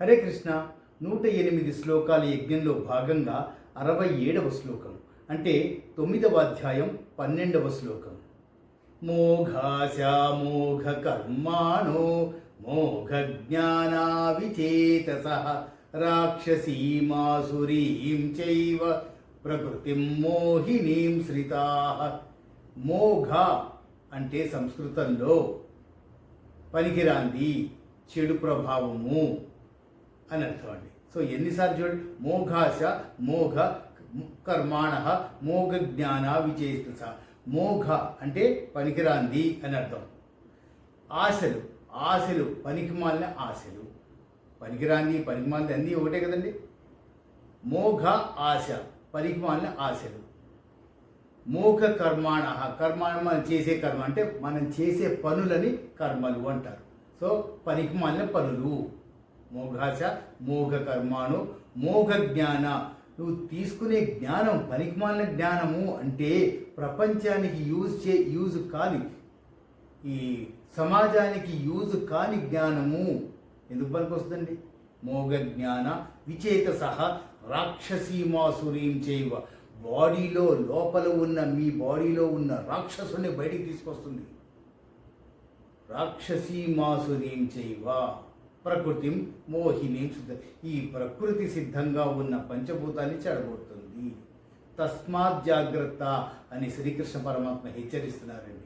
హరే కృష్ణ నూట ఎనిమిది శ్లోకాల యజ్ఞంలో భాగంగా అరవై ఏడవ శ్లోకం అంటే తొమ్మిదవ అధ్యాయం పన్నెండవ శ్లోకం. మోఘాశామోఘ కర్మాణో మోఘ జ్ఞానా విచేతస రాక్షసీమాసురీం చైవ ప్రకృతిం మోహినీం శ్రితా. మోఘ అంటే సంస్కృతంలో పనికిరాంది చెడు ప్రభావము. అని అర్థం అండి. సో ఎన్నిసార్లు చూడండి? మోఘాశ మోఘ కర్మాణ మోఘ జ్ఞాన విచేత మోఘ అంటే పనికిరాంది అని అర్థం. ఆశలు ఆశలు పనికిమాలిన ఆశలు. పనికిరాంది పనికిమాలిన అన్నీ ఒకటే కదండి? మోఘ ఆశ పనికిమాలిన ఆశలు. మోఘ కర్మాణ కర్మాణ మనం చేసే కర్మ అంటే మనం చేసే పనులని కర్మలు అంటారు. సో పనికి మాలిన పనులు. మోఘాశ మోఘ కర్మాను మోఘ జ్ఞాన నువ్వు తీసుకునే జ్ఞానం పనికిమాలిన జ్ఞానము అంటే ప్రపంచానికి యూజ్ చే యూజ్ కాని ఈ సమాజానికి యూజ్ కాని జ్ఞానము. ఎందుకు పనికొస్తుందండి? మోగ జ్ఞాన విచేత సహా రాక్షసీమాసురీం చేయవ. బాడీలో లోపల ఉన్న మీ బాడీలో ఉన్న రాక్షసుని బయటికి తీసుకొస్తుంది. రాక్షసీమాసురీం చేయవ. ప్రకృతి మోహిని సిద్ధ ఈ ప్రకృతి సిద్ధంగా ఉన్న పంచభూతాన్ని చెడగొడుతుంది. తస్మాత్ జాగ్రత్త అని శ్రీకృష్ణ పరమాత్మ హెచ్చరిస్తున్నారండి.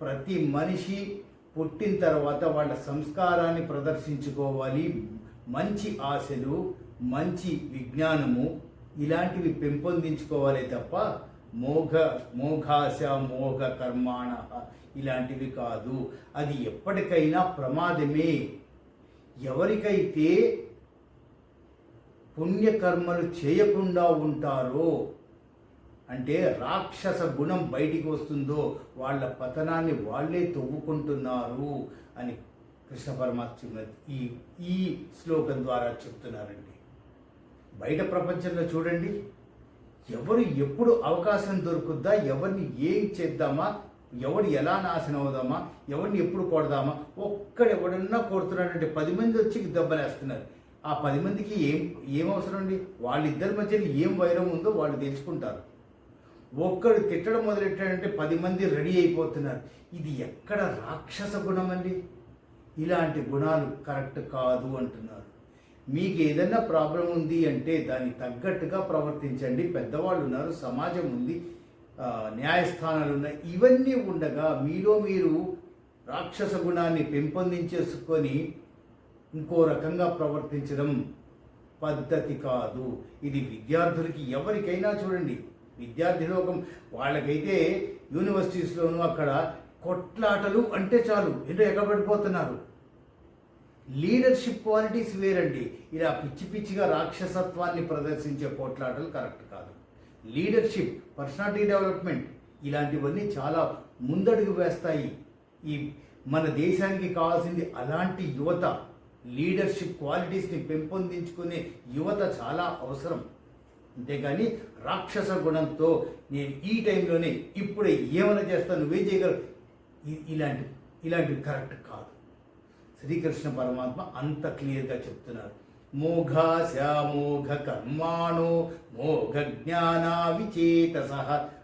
ప్రతి మనిషి పుట్టిన తర్వాత వాళ్ళ సంస్కారాన్ని ప్రదర్శించుకోవాలి. మంచి ఆశలు మంచి విజ్ఞానము ఇలాంటివి పెంపొందించుకోవాలి తప్ప మోఘ మోఘాశ మోఘ కర్మాణ ఇలాంటివి కాదు. అది ఎప్పటికైనా ప్రమాదమే. ఎవరికైతే పుణ్యకర్మలు చేయకుండా ఉంటారో అంటే రాక్షస గుణం బయటికి వస్తుందో వాళ్ళ పతనాన్ని వాళ్ళే తవ్వుకుంటున్నారు అని కృష్ణ పరమాత్మ ఈ ఈ శ్లోకం ద్వారా చెప్తున్నారండి. బయట ప్రపంచంలో చూడండి ఎవరు ఎప్పుడు అవకాశం దొరుకుద్దా ఎవరిని ఏం చేద్దామా ఎవడు ఎలా నాశనం అవుదామా? ఎవరిని ఎప్పుడు కొడదామా? ఒక్కడు ఎవడన్నా కొడుతున్నాడంటే పది మంది వచ్చి దెబ్బలేస్తున్నారు. ఆ పది మందికి ఏం ఏం అవసరం అండి? వాళ్ళిద్దరి మధ్యలో ఏం వైరం ఉందో వాళ్ళు తెలుసుకుంటారు. ఒక్కడు తిట్టడం మొదలెట్టాడంటే పది మంది రెడీ అయిపోతున్నారు. ఇది ఎక్కడ రాక్షస గుణం అండి? ఇలాంటి గుణాలు కరెక్ట్ కాదు అంటున్నారు. మీకు ఏదైనా ప్రాబ్లం ఉంది అంటే దానికి తగ్గట్టుగా ప్రవర్తించండి. పెద్దవాళ్ళు ఉన్నారు సమాజం ఉంది. న్యాయస్థానాలు ఉన్నాయి ఇవన్నీ ఉండగా మీలో మీరు రాక్షస గుణాన్ని పెంపొందించేసుకొని ఇంకో రకంగా ప్రవర్తించడం పద్ధతి కాదు. ఇది విద్యార్థులకి ఎవరికైనా చూడండి. విద్యార్థి లోకం వాళ్ళకైతే యూనివర్సిటీస్లోనూ అక్కడ కొట్లాటలు అంటే చాలు. ఏంటో ఎగబడిపోతున్నారు లీడర్షిప్ క్వాలిటీస్ వేరండి. ఇలా పిచ్చి పిచ్చిగా రాక్షసత్వాన్ని ప్రదర్శించే పోట్లాటలు కరెక్ట్ కాదు. లీడర్షిప్ పర్సనాలిటీ డెవలప్మెంట్ ఇలాంటివన్నీ చాలా ముందడుగు వేస్తాయి. ఈ మన దేశానికి కావాల్సింది అలాంటి యువత లీడర్షిప్ క్వాలిటీస్ని పెంపొందించుకునే యువత చాలా అవసరం. అంతేగాని రాక్షస గుణంతో నేను ఈ టైంలోనే ఇప్పుడే ఏమైనా చేస్తాను నువ్వేం చేయగలవు? ఇలాంటి ఇలాంటివి కరెక్ట్ కాదు. శ్రీకృష్ణ పరమాత్మ అంత క్లియర్గా చెప్తున్నారు. మోఘాశ మోఘ కర్మాణో మోఘ జ్ఞానా విచేతస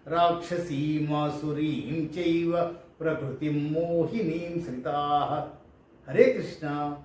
రాక్షసీమాసురీం చైవ ప్రకృతిం మోహినీం శ్రితా హరే కృష్ణ.